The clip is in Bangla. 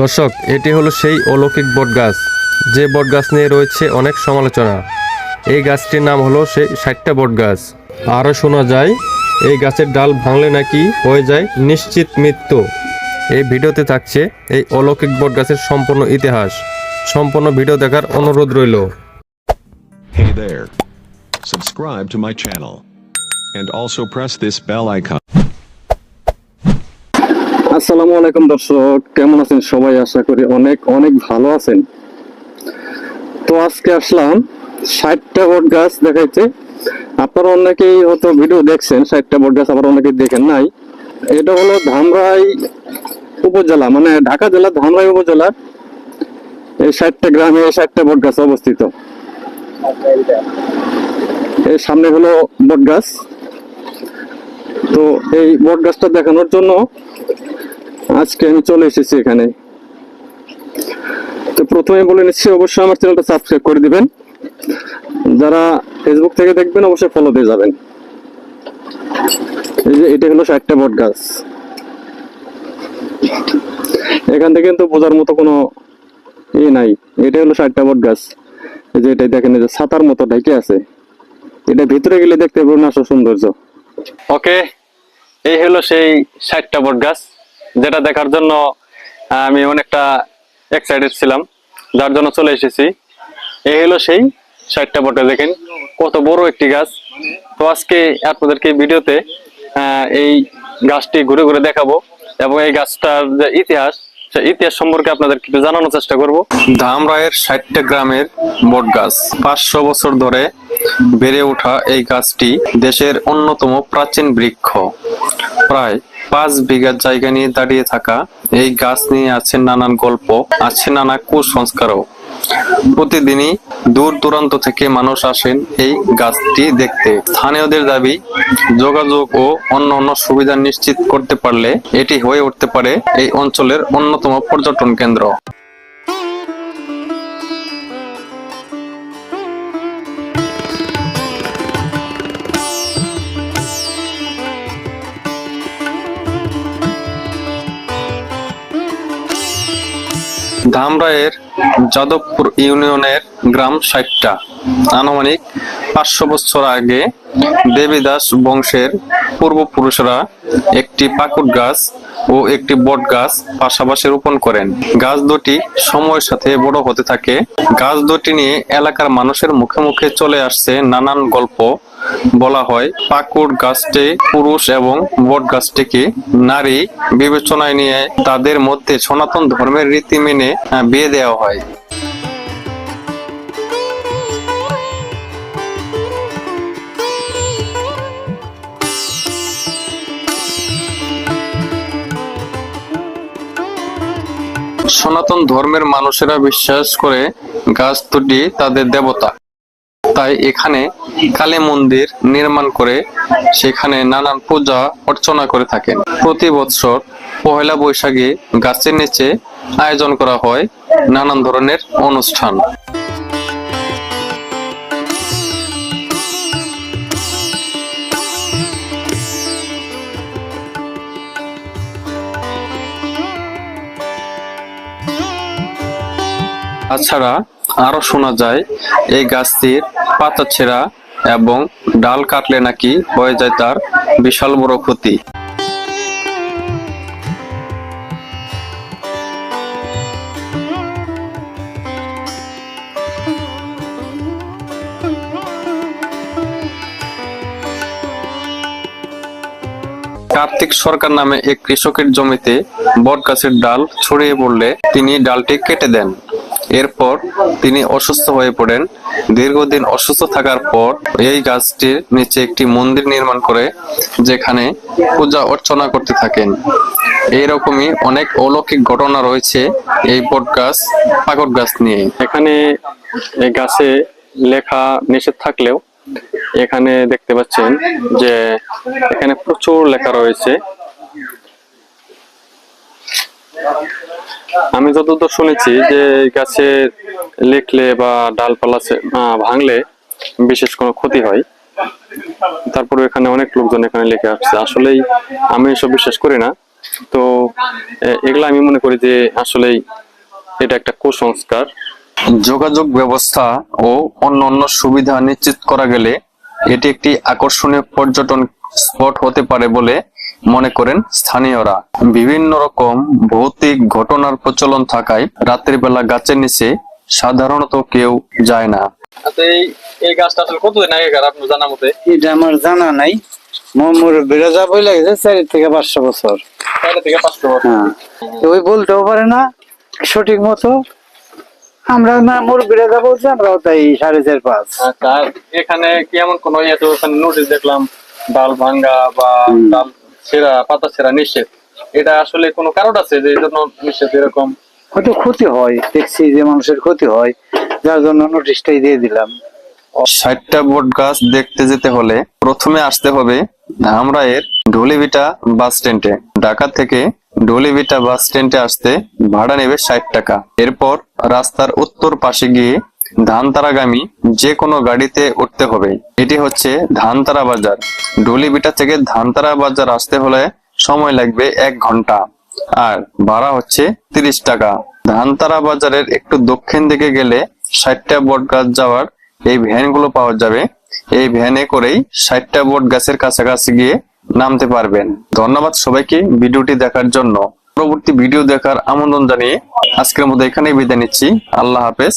দর্শক, এটি হলো সেই অলৌকিক বটগাছ যে বটগাছ নিয়ে রয়েছে অনেক সমালোচনা এই গাছটির নাম হলো সেই ষাটটা বটগাছ আরও শোনা যায়, এই গাছের ডাল ভাঙলে নাকি হয়ে যায় নিশ্চিত মৃত্যু এই ভিডিওতে থাকছে এই অলৌকিক বটগাছের সম্পূর্ণ ইতিহাস সম্পূর্ণ ভিডিও দেখার অনুরোধ রইল. Subscribe to my channel. And also press this bell icon. আসসালামু আলাইকুম দর্শক, কেমন আছেন সবাই? আশা করি অনেক অনেক ভালো আছেন। তো আজকে আসলাম ষাটটা বট গাছ দেখাইতে। আপনারা অনেকেই হয়তো ভিডিও দেখছেন, ষাটটা বট গাছ আবার অনেকেই দেখেন নাই। এটা হলো ধামরাই উপজেলা মানে ঢাকা জেলার ধামরাই উপজেলার এই ষাটটা গ্রামে এই ষাটটা বট গাছ অবস্থিত। এর সামনে হলো বট গাছ। তো এই বট গাছটা দেখানোর জন্য আজকে আমি চলে এসেছি এখানে। তো প্রথমে বলে নিচ্ছি, অবশ্যই আমার চ্যানেলটা সাবস্ক্রাইব করে দিবেন। যারা ফেসবুক থেকে দেখবেন, অবশ্যই ফলো দিয়ে যাবেন। এই যে, এটা হলো ষাটটা বট গাছ। এখান থেকে কিন্তু বোঝার মতো কোনো ই নাই। এটা হলো ষাটটা বট গাছ। এই যে, এটাই দেখেন যে ছাতার মতো ঢেকে আছে। এটা ভিতরে গেলে দেখতে পারবেন আসল সৌন্দর্য। ওকে এই হলো সেই ষাটটা বট গাছ। যেটা দেখার জন্য আমি অনেকটা এক্সাইটেড ছিলাম, যার জন্য চলে এসেছি। এই হলো সেই ষাটটা বটে, দেখেন কত বড় একটি গাছ। তো আজকে আপনাদেরকে ভিডিওতে এই গাছটি ঘুরে ঘুরে দেখাবো এবং এই গাছটার যে ইতিহাস ইতিহাস সম্পর্কে আপনাদের কিছু জানানোর চেষ্টা করব। ধামরায়ের ষাটটা গ্রামের বট গাছ। পাঁচশো বছর ধরে বেড়ে ওঠা এই গাছটি দেশের অন্যতম প্রাচীন বৃক্ষ। প্রায় পাঁচ বিঘা জায়গা নিয়ে দাঁড়িয়ে থাকা এই গাছ নিয়ে আছে নানান গল্প, আছে নানা কুসংস্কারও। প্রতিদিনই দূর দূরান্ত থেকে মানুষ আসেন এই গাছটি দেখতে। স্থানীয়দের দাবি, যোগাযোগ ও অন্য অন্য সুবিধা নিশ্চিত করতে পারলে এটি হয়ে উঠতে পারে এই অঞ্চলের অন্যতম পর্যটন কেন্দ্র। ধামরায়ের যাদবপুর ইউনিয়নের গ্রাম ষাটটা আনুমানিক পাঁচশো বছর আগে দেবীদাস বংশের পূর্বপুরুষরা একটি পাকুট গাছ ও একটি বট গাছ পাশাপাশি রোপণ করেন। গাছ দুটি সময়ের সাথে বড় হতে থাকে। গাছ দুটি নিয়ে এলাকার মানুষের মুখে মুখে চলে আসছে নানান গল্প। বলা হয়, পাকুড় গাছটি পুরুষ এবং বট গাছটিকে নারী বিবেচনায় নিয়ে তাদের মধ্যে সনাতন ধর্মের রীতি মেনে বিয়ে দেওয়া হয়। সনাতন ধর্মের মানুষেরা বিশ্বাস করে গাছ দুটি তাদের দেবতা। তাই এখানে কালী মন্দির নির্মাণ করে সেখানে নানান পূজা অর্চনা করে থাকেন। প্রতি বছর পহেলা বৈশাখে গাছের নিচে আয়োজন করা হয় নানান ধরনের অনুষ্ঠান। তাছাড়া আরও শোনা যায়, এই গাছটির পাতা ছেঁড়া এবং ডাল কাটলে নাকি হয়ে যায় তার বিশাল বড় ক্ষতি। কার্তিক সরকার নামে এক কৃষকের জমিতে বট গাছের ডাল ছড়িয়ে পড়লে তিনি ডালটি কেটে দেন। এরপর তিনি অসুস্থ হয়ে পড়েন। দীর্ঘদিন অসুস্থ থাকার পর এই গাছটির নিচে একটি মন্দির নির্মাণ করে, যেখানে পূজা অর্চনা করতে থাকেন। এইরকমই অনেক অলৌকিক ঘটনা রয়েছে এই বট গাছ পাগট গাছ নিয়ে। এখানে এই গাছে লেখা নিষেধ থাকলেও এখানে দেখতে পাচ্ছেন যে এখানে প্রচুর লেখা রয়েছে। আমি যতদূর শুনেছি যে গাছে লিখলে বা ডালপালা ভাঙলে বিশেষ কোনো ক্ষতি হয়। তারপরে এখানে অনেক লোকজন এখানে লিখে আসছে। আসলেই আমি এসব বিশ্বাস করি না। তো এগুলো আমি মনে করি যে আসলেই এটা একটা কুসংস্কার। যোগাযোগ ব্যবস্থা ও অন্যান্য সুবিধা নিশ্চিত করা গেলে এটি একটি আকর্ষণীয় পর্যটন স্পট হতে পারে বলে মনে করেন স্থানীয়রা বিভিন্ন রকম ভৌতিক ঘটনার প্রচলন থাকায় রাত্রিবেলা বেলা গাছের নিচে সাধারণত কেউ যায় না। আচ্ছা এই এই গাছটা আসলে কতদিন আগেকার আপনার জানা মতে? এটা আমার জানা নাই। মোর বিরোধা বই লাগছে চারি থেকে পাঁচশো বছর। চার থেকে পাঁচশো বছর। হ্যাঁ। ওই বলতেও পারে না সঠিক মতো। আমরা না মোর বিরোধা বলছে আমরাও তাই সাড়ে চার পাঁচ। আচ্ছা এখানে কি এমন কোনো ইয়ে নোটিশ দেখলাম ডাল ভাঙ্গা বা ডাল ছেঁড়া পাতা ছেঁড়া নিষেধ। এটা আসলে কোনো কারণ আছে যে জন্য নিষেধ এরকম? হয়তো ক্ষতি হয় দেখছি যে মানুষের ক্ষতি হয় যার জন্য নোটিশটাই দিয়ে দিলাম। ষাটটা বট গাছ দেখতে যেতে হলে প্রথমে আসতে হবে আমরা এর ঢোলিভিটা বাস স্ট্যান্ডে। ঢাকা থেকে ঢোলিভিটা বাস স্ট্যান্ডে আসতে ভাড়া নেবে ষাট টাকা। এরপর রাস্তার উত্তর পাশে গিয়ে ধানতারাগামী যে কোনো গাড়িতে উঠতে হবে। এটি হচ্ছে ধানতারা বাজার। ঢোলিভিটা থেকে ধানতারা বাজার আসতে হলে সময় লাগবে এক ঘণ্টা। আর ভাড়া হচ্ছে তিরিশ টাকা। ধানতারা বাজারের একটু দক্ষিণ দিকে গেলে ষাটটা বট গাছ যাওয়ার এই ভ্যানগুলো পাওয়া যাবে। এই ভ্যানে করেই ষাটটা বট গাছের কাছাকাছি গিয়ে নামতে পারবেন। ধন্যবাদ সবাইকে ভিডিওটি দেখার জন্য। পরবর্তী ভিডিও দেখার আমন্ত্রণ জানিয়ে আজকের মতো এখানেই বিদায় নিচ্ছি। আল্লাহ হাফেজ।